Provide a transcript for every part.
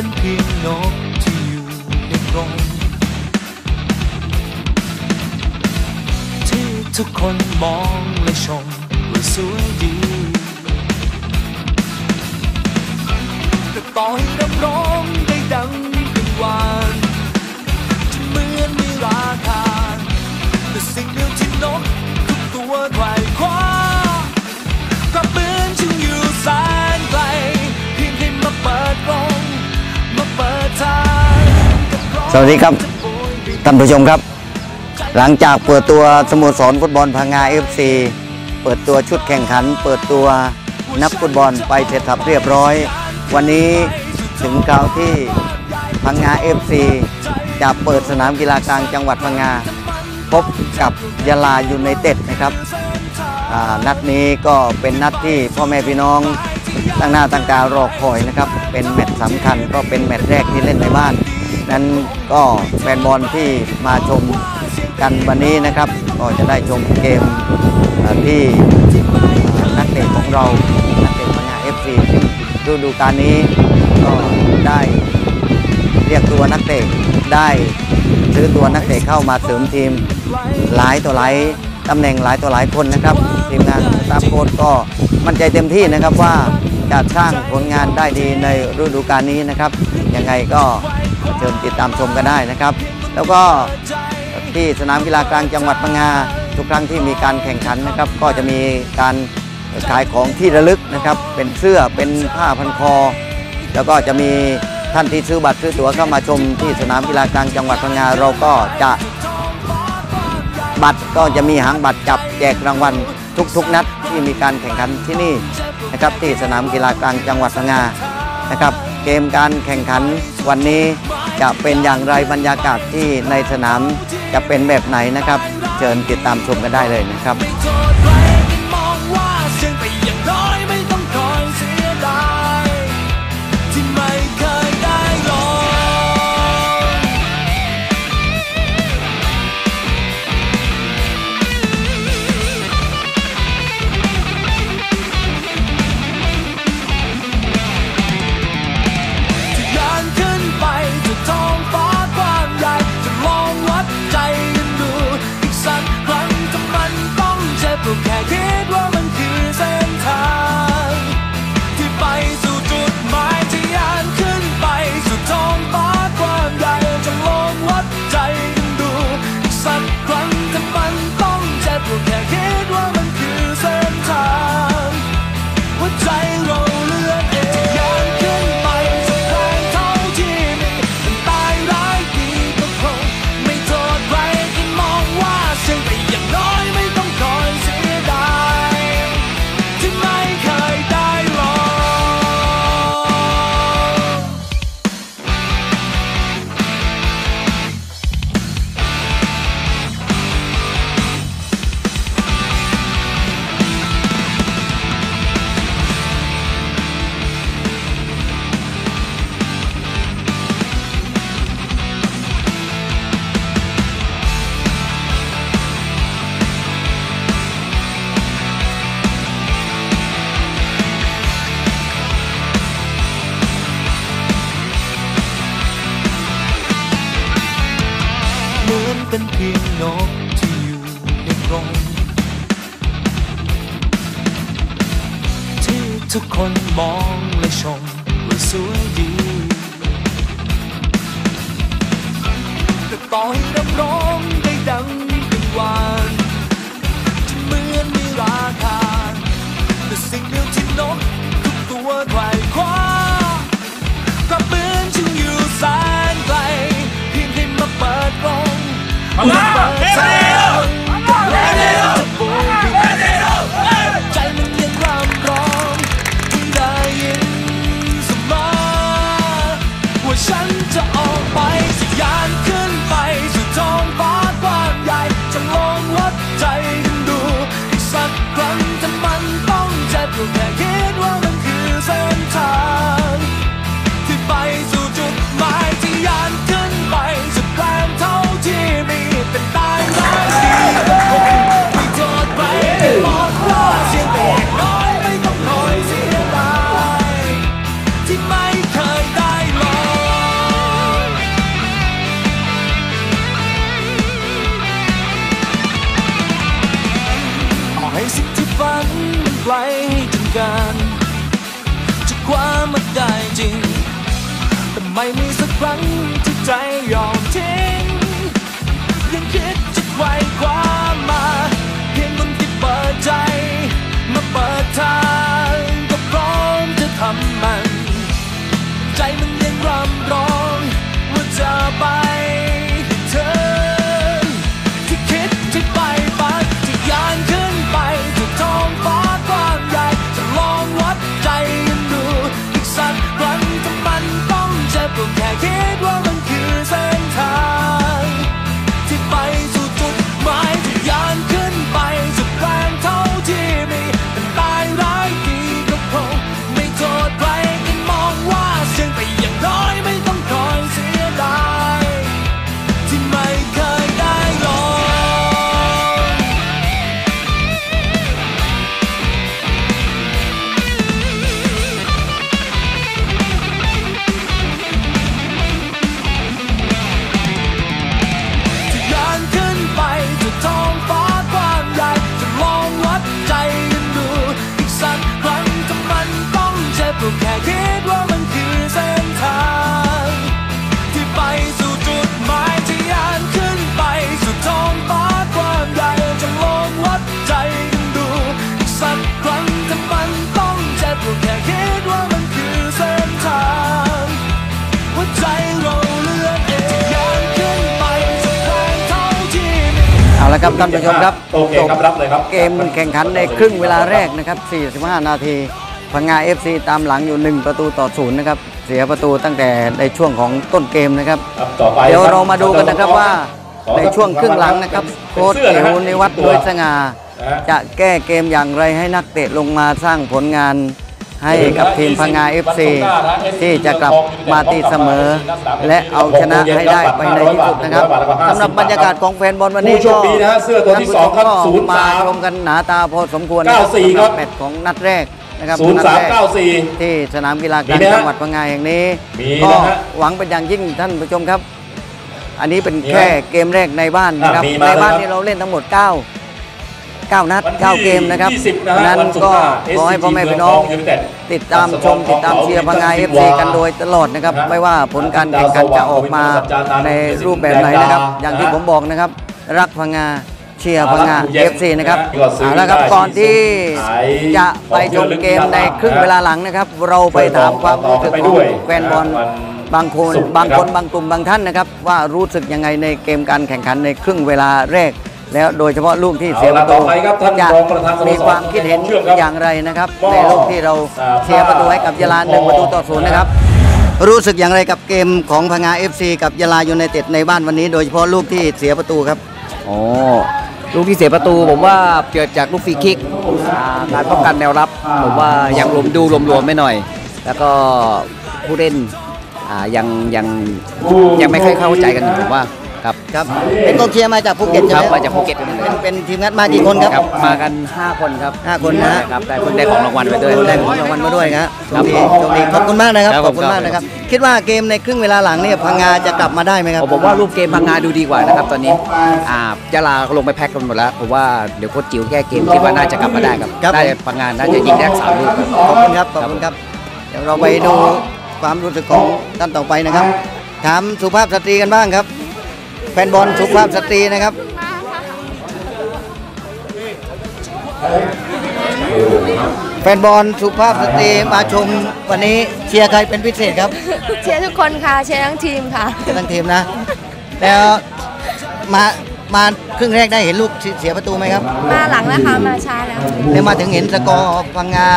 เป็นเพียงนกที่อยู่ในกรงที่ทุกคนมองและชมว่าสวยดีแต่ต่อให้รับร้องได้ดังเป็นวานจะเหมือนมีราคาแต่สิ่งเดียวที่นกทุกตัวไขว่คว้ากลับเหมือนฉันอยู่แสน วัสดีครับท่านผู้ชมครับ หลังจากเปิดตัวสโมสรฟุตบอลพังงา FC เปิดตัวชุดแข่งขัน เปิดตัวนักฟุตบอลไปเสร็จสับเรียบร้อย วันนี้ถึงคราวที่พังงา FC จะเปิดสนามกีฬากลางจังหวัดพังงา พบกับยาลายูไนเต็ดนะครับนัดนี้ก็เป็นนัดที่พ่อแม่พี่น้องตั้งหน้าตั้งตารอคอยนะครับ เป็นแมตช์สำคัญก็เป็นแมตช์แรกที่เล่นในบ้าน นั้นก็แฟนบอลที่มาชมกันวันนี้นะครับ ก็จะได้ชมเกมที่นักเตะของเรา นักเตะพังงาเอฟซีฤดูกาลนี้ก็ได้เรียกตัวนักเตะได้ซื้อตัวนักเตะเข้ามาเสริมทีมหลายต่อหลายตำแหน่งหลายต่อหลายคนนะครับ ทีมงานตามโค้ชก็มั่นใจเต็มที่นะครับว่าจะสร้างผลงานได้ดีในฤดูกาลนี้นะครับยังไงก็ เชิญติดตามชมกันได้นะครับ แล้วก็ที่สนามกีฬากลางจังหวัดพังงาทุกครั้งที่มีการแข่งขันนะครับ ก็จะมีการขายของที่ระลึกนะครับ เป็นเสื้อเป็นผ้าพันคอ แล้วก็จะมีท่านที่ซื้อบัตรซื้อตั๋วเข้ามาชมที่สนามกีฬากลางจังหวัดพังงาเราก็จะบัตรก็จะมีหางบัตรจับแจกรางวัลทุกๆ นัดที่มีการแข่งขันที่นี่นะครับที่สนามกีฬากลางจังหวัดพังงานะครับ เกมการแข่งขันวันนี้ จะเป็นอย่างไรบรรยากาศที่ในสนามจะเป็นแบบไหนนะครับ เชิญติดตามชมกันได้เลยนะครับ เป็นเพียงนกที่อยู่ในกรงที่ทุกคนมองและชมว่าสวยดีแต่ต่อให้รับร้องได้ดังเป็นวานจะเหมือนมีราคาแต่สิ่งเดียวที่นกทุกตัวไขว่คว้ากลับเหมือนฉันอยู่สนไม ไม่มีสักครั้งที่ใจยอมทิ้งยังคิดจะไขว่คว้ามาเพียงคนที่เปิดใจ มาเปิดทางก็พร้อมจะทำมัน ใจมันยังรำร้องว่าจะไป เอาละครับท่านผู้ชมครับโอเคครับรับเลยครับเกมแข่งขันในครึ่งเวลาแรกนะครับ 45 นาทีพังงา FC ตามหลังอยู่ 1 ประตูต่อศูนย์นะครับเสียประตูตั้งแต่ในช่วงของต้นเกมนะครับครับต่อไปเดี๋ยวคบเรามาดูกันนะครับว่าขอในช่วงครึ่งหลังนะครับเป็โค้ชสื้เอนะวฮะนิวัฒน์ตัด้วยสง่านะฮะจะแก้เกมอย่างไรให้นักเตะลงมาสร้างผลงาน ให้กับทีมพังงา FC ที่จะกลับมาตีเสมอ และเอาชนะให้ได้ไปในที่สุดนะครับสำหรับบรรยากาศของแฟนบอลวันนี้ผู้โชก็คดีนะฮะเสื้อตัวที่สองครับท่านผู้ชมก็มา03ชมกันหนาตาพอสมควรนะครับ94ครับสำหแมตช์ของนัดแรกนะครับศูนย์นัดสามแรกเก้าสี่ที่สนามกีฬากมีลางไหมฮะจังหวัดพังงาแห่งนี้มีก็นะฮะหวังเป็นอย่างยิ่งท่านผู้ชมครับ อันนี้เป็นมีไหมแค่เกมแรกในบ้านนะครับอะมีมาในบ้านเลยครับนี่เราเล่นทั้งหมด 9 9 นัดวันที่9เกมนะครับ20นะเพราะฉะฮะนั้นวันศุกก็ร์หน้าขอให้ SCG พ่อแม่พี่น้องเมืท United ติดตามชม ติดตามเชียร์พังงาของ FC กันโดยตลอดนะครับนะฮะไม่ว่าผลการแข่งขันจะออกมาในรูปแบบไหนนะครับ อย่างที่ผมบอกนะครับ รักพังงาเชียร์พังงา FC นะครับเอาละครับก่อนที่จะไปชมเกมในครึ่งเวลาหลังนะครับ เราไปถามความรู้สึกของแฟนบอลบางคนบางคนบางกลุ่มบางท่านนะครับ ว่ารู้สึกยังไงในเกมการแข่งขันในครึ่งเวลาแรก แล้วโดยเฉพาะลูกที่เสียประตูเอาล่ะต่อไปครับท่านจะรองประธานสโมสรมีความคิดเห็นเชื่อมครับอย่างไรนะครับมอบในลูกที่เราอ่าเสียประตูให้กับยาลาหนึ่งประตูต่อศูนย์นะครับ รู้สึกอย่างไรกับเกมของพังงา FC กับยาลายูไนเต็ดในบ้านวันนี้ โดยเฉพาะลูกที่เสียประตูครับอ๋อลูกที่เสียประตูผมว่าเกิดจากลูกฟรีคิกอ่าการป้องกันแนวรับผมว่ายังรวมดูรวมๆไม่หน่อย แล้วก็ผู้เล่นอ่ายังยังยังไม่ค่อยเข้าใจกันผมว่า ครับครับเป็นกองเชียร์มาจากภูเก็ตใช่คไหรัมบมาจากภูเก็ตเป็นเป็นทีมงานมากี่คนครับ ครับมากัน 5 คนครับห้าคนนะฮะครับได้คนได้ของรางวัลไปด้วย ได้ของรางวัลมาด้วยครับโชครัคบดีโชคดีขอบคุณมากนะครับครับขอบคุณมากนะครับ คิดว่าเกมในครึ่งเวลาหลังเนี่ยพังงาจะกลับมาได้ไหมครับ ผมว่ารูปเกมพังงาดูดีกว่านะครับตอนนี้อ่ายาลาเขาลงไปแพ็กกันหมดแล้วผมว่าเดี๋ยวโค้ชจิ๋วแก้เกมคิดว่าน่าจะกลับมาได้ครับครับได้พังงาน่าจะยิงได้สามลูกครับ ขอบคุณครับขอบคุณครับ เดี๋ยวเราไปดูความรู้สึกของท่านต่อไปนะครับ ถามสุภาพสตรีกันบ้างครับ แฟนบอลสุภาพสตรีนะครับแฟนบอลสุภาพสตรีมาชมวันนี้เชียร์ใครเป็นพิเศษครับ เชียร์ทุกคนค่ะ เชียร์ทั้งทีมค่ะเชียร์ทั้งทีมนะ แล้วมามาครึ่งแรกได้เห็นลูกเสียประตูไหมครับ มาหลังแล้วค่ะมาช้าแล้วแล้วมาถึงเห็นสกอร์พังงา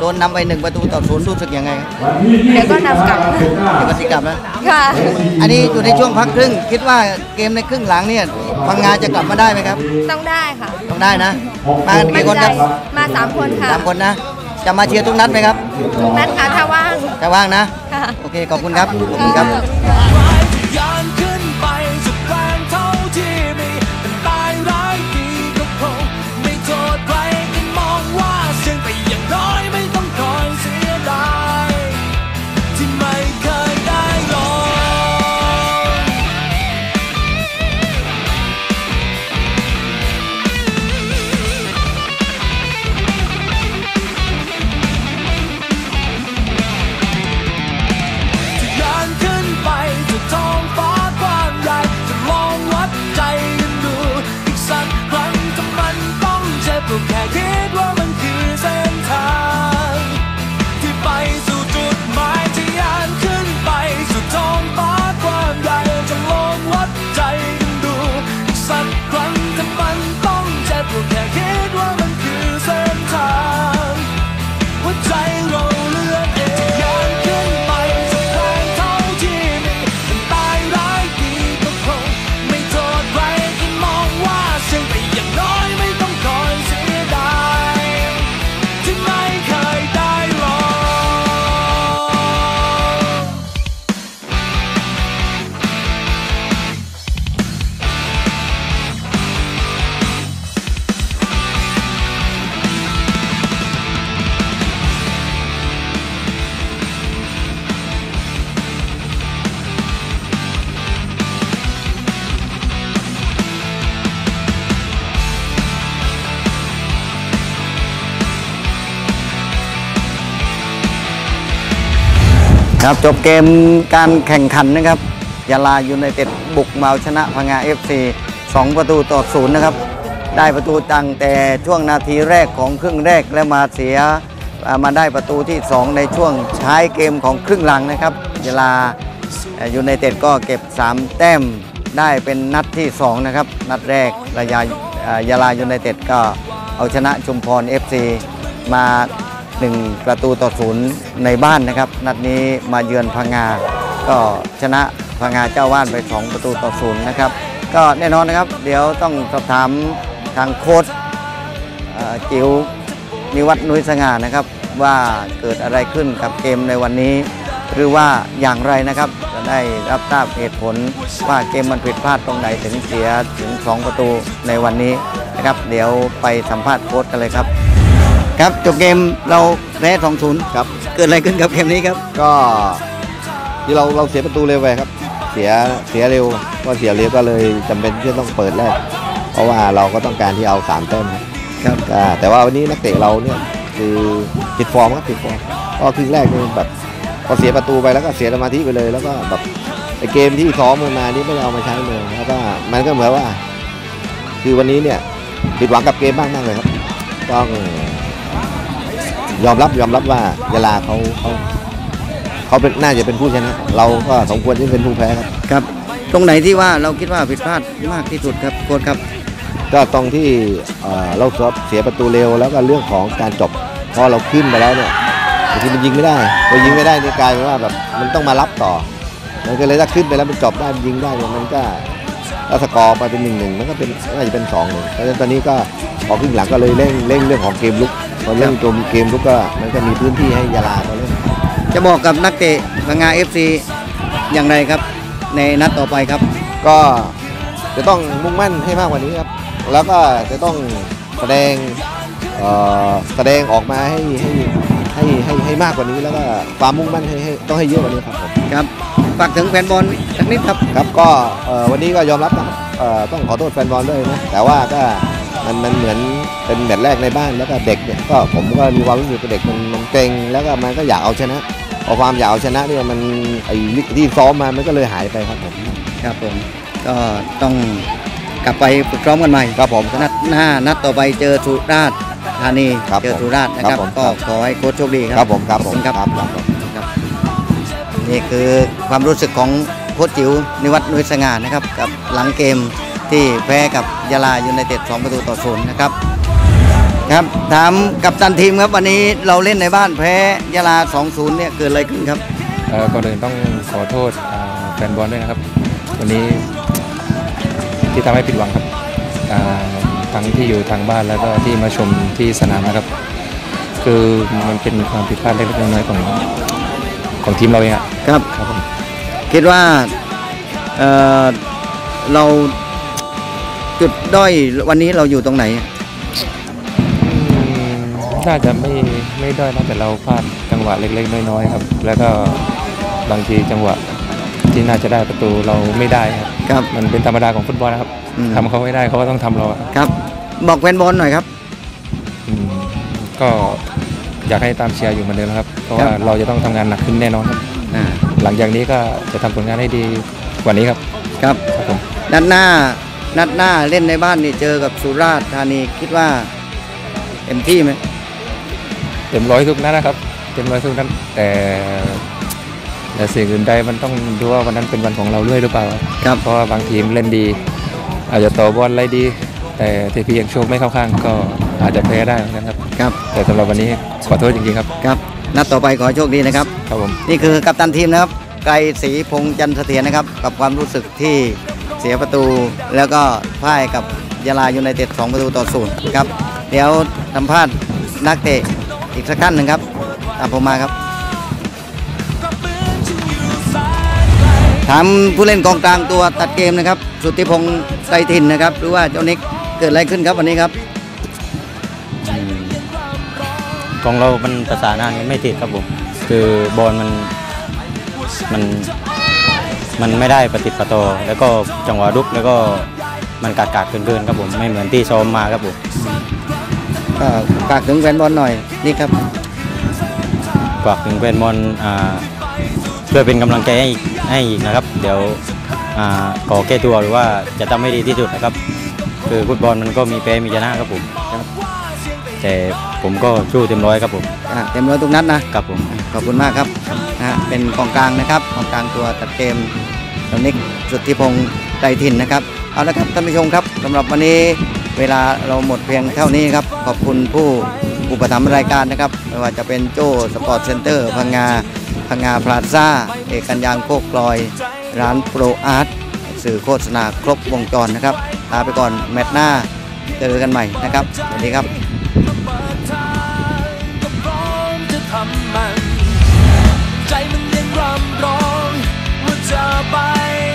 โดนนำไปหนึ่งประตูต่อศูนย์รู้สึกยังไงเดี๋ยวก็นำกลับเดี๋ยวก็สิกลับนะค่ะอันนี้อยู่ในช่วงพักครึ่ง คิดว่าเกมในครึ่งหลังเนี่ยพังงาจะกลับมาได้ไหมครับ ต้องได้ค่ะ ต้องได้นะ มากันมั่กี่นคนใจครับมาสามคนค่ะสามคนนะ จะมาเชียร์ทุกนัดไหมครับ ทุกนัดค่ะถ้าว่างถ้าว่างนะค่ะโอเคขอบคุณครับขอบคุณครับ ครับจบเกมการแข่งขันนะครับยาลายูไนเต็ดบุกมาเอาชนะพังงา FC 2ประตูต่อศูนย์นะครับ ได้ประตูตั้งแต่ช่วงนาทีแรกของครึ่งแรกแล้วมาเสียมาได้ประตูที่ 2 ในช่วงท้ายเกมของครึ่งหลังนะครับยาลายูไนเต็ดก็เก็บ 3 แต้มได้เป็นนัดที่ 2 นะครับ นัดแรกระยาอ่ายาลายูไนเต็ดก็เอาชนะชุมพร FC มา 1 ประตูต่อศูนย์ในบ้านนะครับ นัดนี้มาเยือนพังงา ก็ชนะพังงาเจ้าว่านไป 2 ประตูต่อศูนย์นะครับ ก็แน่นอนนะครับ เดี๋ยวต้องสอบถามทางโค้ชจิ๋วนิวัฒน์นุ้ยสง่านะครับ ว่าเกิดอะไรขึ้นกับเกมในวันนี้ หรือว่าอย่างไรนะครับ จะได้รับทราบเหตุผลว่าเกมมันผิดพลาดตรงไหนถึงเสียถึง 2 ประตูในวันนี้นะครับ เดี๋ยวไปสัมภาษณ์โค้ชกันเลยครับ ครับจบเกมเราแพ้2 0ครับ เกิดอะไรขึ้นกับเกมนี้ครับ ก็ที่เราเราเสียประตูเร็วไปครับ เสียเสียเร็วก็เสียเร็วก็เลยจำเป็นที่จะต้องเปิดแรกเพราะว่าเราก็ต้องการที่เอาสามแต้มครับครับอ่าแต่ว่าวันนี้นักเตะเราเนี่ยคือติดฟอร์มครับติดฟอร์มก็ครึ่งแรกนี่แบบพอเสียประตูไปแล้วก็เสียสมาธิไปเลย แล้วก็แบบไอเกมที่ซ้อมกันมานี่ไม่ได้เอามาใช้เลยแล้วก็มันก็เหมือนว่า คือวันนี้เนี่ยผิดหวังกับเกมบ้างมากเลยครับต้อง ยอมรับยอมรับว่ายาลาเขาเขาเขาเป็นน่าจะเป็นผู้ชนะ เราก็สมควรที่เป็นผู้แพ้ครับ ครับ ตรงไหนที่ว่าเราคิดว่าผิดพลาดมากที่สุดครับโค้ชครับ ก็ตรงที่เอ่อเราเสียประตูเร็วแล้วก็เรื่องของการจบพอเราขึ้นไปแล้วเนี่ยบางทีมันยิงไม่ได้พอยิงไม่ได้นี่กลายเป็นว่าแบบมันต้องมารับต่อ มันก็เลยถ้าขึ้นไปแล้วมันจบได้มันยิงได้เนี่ยมันก็ถ้าสกอร์ไปเป็นหนึ่งหนึ่งมันก็เป็นน่าจะเป็นสองหนึ่งเพราะฉะนั้นตอนนี้ก็พอครึ่งหลังก็เลยเร่งเร่งเรื่องของเกมลุก พอเร่งตัวเกมลุกก็มันก็มีพื้นที่ให้ยาลาเขาเล่นจะบอกกับนักเตะพังงา FC อย่างไรครับ ในนัดต่อไปครับ ก็จะต้องมุ่งมั่นให้มากกว่านี้ครับ แล้วก็จะต้องแสดงเอ่อแสดงออกมาให้ให้ให้ให้ให้มากกว่านี้แล้วก็ความมุ่งมั่นให้ให้ต้องให้เยอะกว่านี้ครับผมครับฝากถึงแฟนบอลสักนิดครับครับก็เอ่อวันนี้ก็ยอมรับนะครับเอ่อต้องขอโทษแฟนบอลด้วยนะแต่ว่าก็ มันมันเหมือนเป็นแมตช์แรกในบ้านแล้วก็เด็กเนี่ยก็ผมก็มีความรู้สึกว่าเด็กมันมันเกรงแล้วก็มันก็อยากเอาชนะพอความอยากเอาชนะเนี่ยมันไอ้ที่ซ้อมมามันก็เลยหายไปครับผมครับผมก็ต้องกลับไปฝึกซ้อมกันใหม่ครับผมนัดหน้านัดต่อไปเจอสุราษฎร์ธานีครับเจอสุราษฎร์นะครับครับผมก็ขอให้โค้ชโชคดีคครัรับบผมครับผมขอณครับครับครับผมครับนี่คือความรู้สึกของโค้ชจิ๋วนิวัฒน์นุ้ยสง่านะครับกับหลังเกม ที่แพ้กับยาลายูไนเต็ด2ประตูต่อศูนย์นะครับครับถามกับตันทีมครับวันนี้เราเล่นในบ้านแพ้ยาลา 2-0 เนี่ยเกิดอะไรขึ้นครับเอ่อก่อนอื่นต้องขอโทษอ่าแฟนบอลด้วยนะครับ วันนี้ที่ทำให้ผิดหวังครับอ่าทั้งที่อยู่ทางบ้านแล้วก็ที่มาชมที่สนามนะครับ คือมันเป็นความผิดพลาดเล็กๆน้อยๆของของทีมเราเองอะครับครับผมคิดว่าเอ่อเรา จุดด้อยวันนี้เราอยู่ตรงไหนอืมน่าจะไม่ไม่ด้อยนะแต่เราพลาดจังหวะเล็ก ๆ น้อยๆครับ แล้วก็บางทีจังหวะที่น่าจะได้ประตูเราไม่ได้ครับครับมันเป็นธรรมดาของฟุตบอลนะครับอืม ทำเขาไม่ได้เขาก็ต้องทำเราอะครับ บอกแฟนบอลหน่อยครับ อืมก็อยากให้ตามเชียร์อยู่เหมือนเดิมนะครับ เพราะครับว่าเราจะต้องทำงานหนักขึ้นแน่นอนครับ อ่าหลังจากนี้ก็จะทำผลงานให้ดีกว่านี้ครับครับ ครับผมนัดหน้า นัดหน้าเล่นในบ้านนี่เจอกับสุราษฎร์ธานีคิดว่าเต็มที่ไหมเต็มร้อยทุกนัดนะครับ เต็มร้อยทุกนัดแต่แต่สิ่งอื่นใดมันต้องดูว่าวันนั้นเป็นวันของเราด้วยหรือเปล่าครับเพราะว่าบางทีมเล่นดี อาจจะต่อบอลอะไรดี แต่ทีพียังโชคไม่เข้าข้างก็อาจจะแพ้ได้เหมือนกันครับครับ แต่สำหรับวันนี้ขอโทษจริงๆครับครับนัดต่อไปขอให้โชคดีนะครับครับผมนี่คือกัปตันทีมนะครับไกรศรีพงษ์จันทร์เสถียรนะครับ กับความรู้สึกที่ เสียประตูแล้วก็พ่ายกับยาลายูไนเต็ด2ประตูต่อศูนย์ครับ เดี๋ยวสัมภาษณ์นักเตะอีกสักท่านหนึ่งครับ ตามผมมาครับถามผู้เล่นกองกลางตัวตัดเกมนะครับ สุทธิพงษ์ไตรทินนะครับหรือว่าเจ้านิกเกิดอะไรขึ้นครับวันนี้ครับของเรามันประสานงานกันไม่ติดครับผมคือบอลมันมัน มันไม่ได้ประติดประต่อแล้วก็จังหวะรุกแล้วก็มันกาดกาดๆเกินๆครับผมไม่เหมือนที่ซ้อมมาครับผมก็ฝากถึงแฟนบอลหน่อยนี่ครับฝากถึงแฟนบอลอ่าช่วยเป็นกำลังใจให้ให้อีกนะครับ เดี๋ยวอ่าขอแก้ตัวหรือว่าจะทำให้ดีที่สุดนะครับ คือฟุตบอลมันก็มีแพ้มีชนะครับผมแต่ผมก็สู้เต็มร้อยครับผมอะเต็มร้อยทุกนัดนะครับผมขอบคุณมากครับนะฮะเป็นกองกลางนะครับกองกลางตัวตัดเกม ตอนนี้สุทธิพงศ์ไตถิ่นนะครับเอาละครับท่านผู้ชมครับสำหรับวันนี้เวลาเราหมดเพียงเท่านี้ครับขอบคุณผู้อุปถัมภ์รายการนะครับไม่ว่าจะเป็นโจ้สปอร์ตเซ็นเตอร์พังงาพังงาพลาซ่า เอกันยางโคกลอย ร้านโปรอาร์ตสื่อโฆษณาครบวงจรนะครับลาไปก่อนแมตช์หน้าเจอกันใหม่นะครับสวัสดีครับใจมันยังรำร้อน dabei.